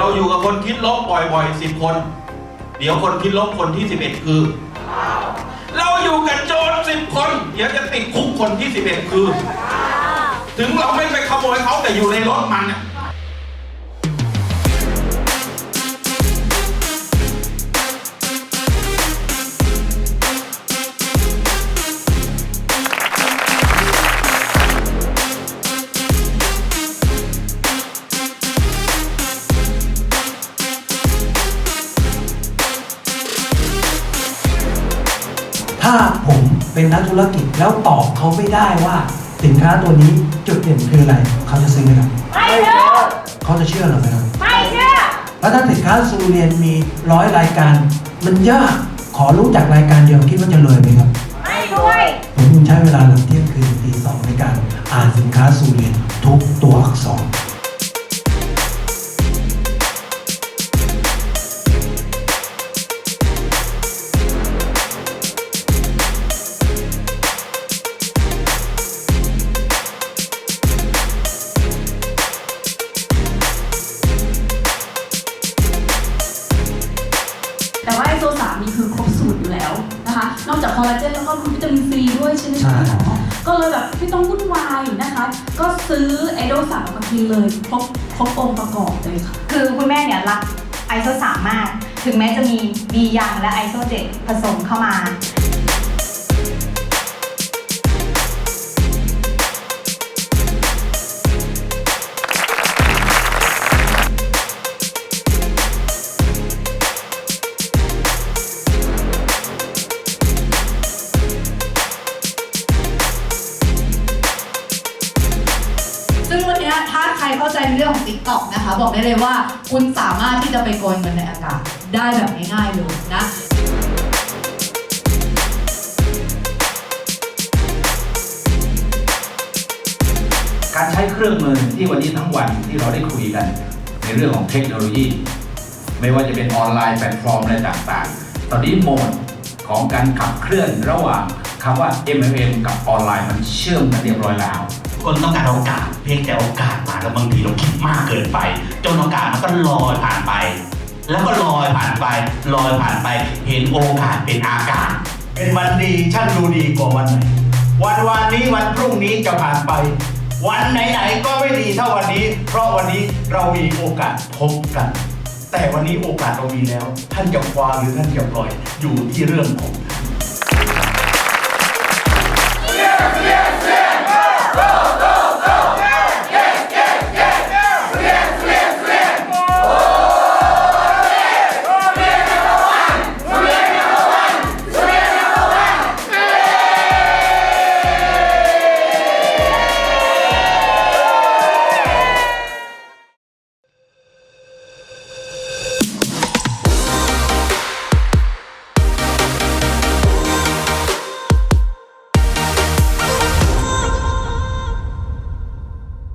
เราอยู่กับคนคิดลบบ่อยๆสิบคน เดี๋ยวคนคิดลบคนที่สิบเอ็ดคือ เราอยู่กับโจรสิบคน เดี๋ยวจะติดคุกคนที่สิบเอ็ดคือ ถึงเราไม่ไปขโมยเขาแต่อยู่ในรถมันน่ย ถ้าผมเป็นนักธุรกิจแล้วตอบเขาไม่ได้ว่า สินค้าตัวนี้จุดเด่นคืออะไร เขาจะซื้อไหมครับไม่เชื่อเขาจะเชื่อเราไหมครับไม่เชื่อแล้วถ้าสินค้าซูเรียนมีร้อยรายการ มันยากขอรู้จักรายการเดียวคิดว่าจะเลยไหมครับไม่ด้วยผมยังใช้เวลาหลังเที่ยงคืนตีสองในการอ่านสินค้าซูเรียนทุกตัว มนี่คือครบสูตรอยู่แล้วนะคะนอกจากคอลลาเจนแล้วก็มีวิตามินซีด้วยใช่ไหมใช่คะหมอก็เลยแบบไม่ต้องวุ่นวายนะคะ ก็ซื้อไอโดสามมากินเลยครบครบองค์ประกอบเลยค่ะ คือคุณแม่เนี่ยรักไอโซสามมาก ถึงแม้จะมีบียังและไอโซเจ็ดผสมเข้ามา เข้าใจในเรื่องของ TikTok นะคะ บอกได้เลยว่าคุณสามารถที่จะไปโกยเงินในอากาศได้แบบง่ายๆเลยนะการใช้เครื่องมือที่วันนี้ทั้งวันที่เราได้คุยกัน ในเรื่องของเทคโนโลยี ไม่ว่าจะเป็นออนไลน์แพลตฟอร์มอะไรต่างๆ ตอนนี้โหมดของการขับเคลื่อนระหว่างคำว่า MLM กับออนไลน์มันเชื่อมกันเรียบร้อยแล้ว คนต้องการโอกาสเพียงแต่โอกาสมาแล้วบางทีเราคิดมากเกินไป จนโอกาสมันก็ลอยผ่านไป แล้วก็ลอยผ่านไปลอยผ่านไป เห็นโอกาสเป็นอากาศ เป็นวันดีช่างดูดีกว่าวันไหนวันวันนี้วันพรุ่งนี้จะผ่านไป วันไหนๆก็ไม่ดีเท่าวันนี้ เพราะวันนี้เรามีโอกาสพบกัน แต่วันนี้โอกาสเรามีแล้ว ท่านจะคว้าหรือท่านจะปล่อยอยู่ที่เรื่องของท่าน